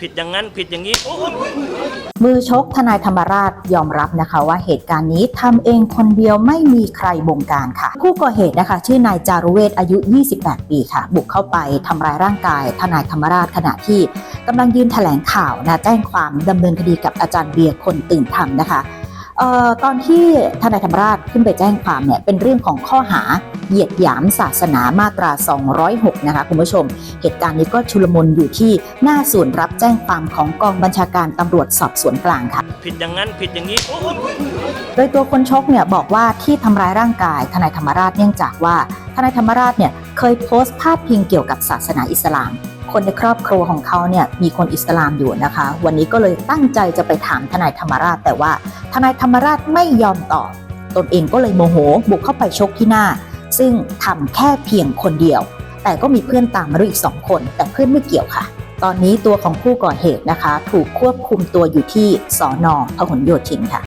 ผิดอย่างนั้นผิดอย่างนี้ มือชกทนายธรรมราชยอมรับนะคะว่าเหตุการณ์นี้ทำเองคนเดียวไม่มีใครบงการค่ะ ผู้ก่อเหตุนะคะ ชื่อนายจารุเวศอายุ 28 ปีค่ะ บุกเข้าไปทำร้ายร่างกาย ทนายธรรมราชขณะที่กำลังยืนแถลงข่าวนะแจ้งความดำเนินคดีกับอาจารย์เบียร์คนตื่นธรรมนะคะ ตอนที่ทนายธรรมราชขึ้นไปแจ้งความเนี่ยเป็นเรื่องของข้อหาเหยียดหยามศาสนามาตรา 206 นะคะคุณผู้ชม เหตุการณ์นี้ก็ชุลมุนอยู่ที่หน้าศูนย์รับแจ้งความของกองบัญชาการตำรวจสอบสวนกลางค่ะ ผิดอย่างนั้นผิดอย่างนี้โอ้ยโดยตัวคนชกเนี่ยบอกว่าที่ทำร้ายร่างกายทนายธรรมราชเนื่องจากว่าทนายธรรมราชเนี่ยเคยโพสต์ภาพพิงเกี่ยวกับศาสนาอิสลามคนในครอบครัวของเขาเนี่ยมีคนอิสลามอยู่นะคะ วันนี้ก็เลยตั้งใจจะไปถามทนายธรรมราช แต่ว่า ทนายธรรมราชไม่ยอมตอบ ตนเองก็เลยโมโหบุกเข้าไปชกที่หน้า ซึ่งทำแค่เพียงคนเดียว แต่ก็มีเพื่อนตามมาด้วยอีกสองคน แต่เพื่อนไม่เกี่ยวค่ะ ตอนนี้ตัวของผู้ก่อเหตุนะคะ ถูกควบคุมตัวอยู่ที่สอนอพหลโยธินค่ะ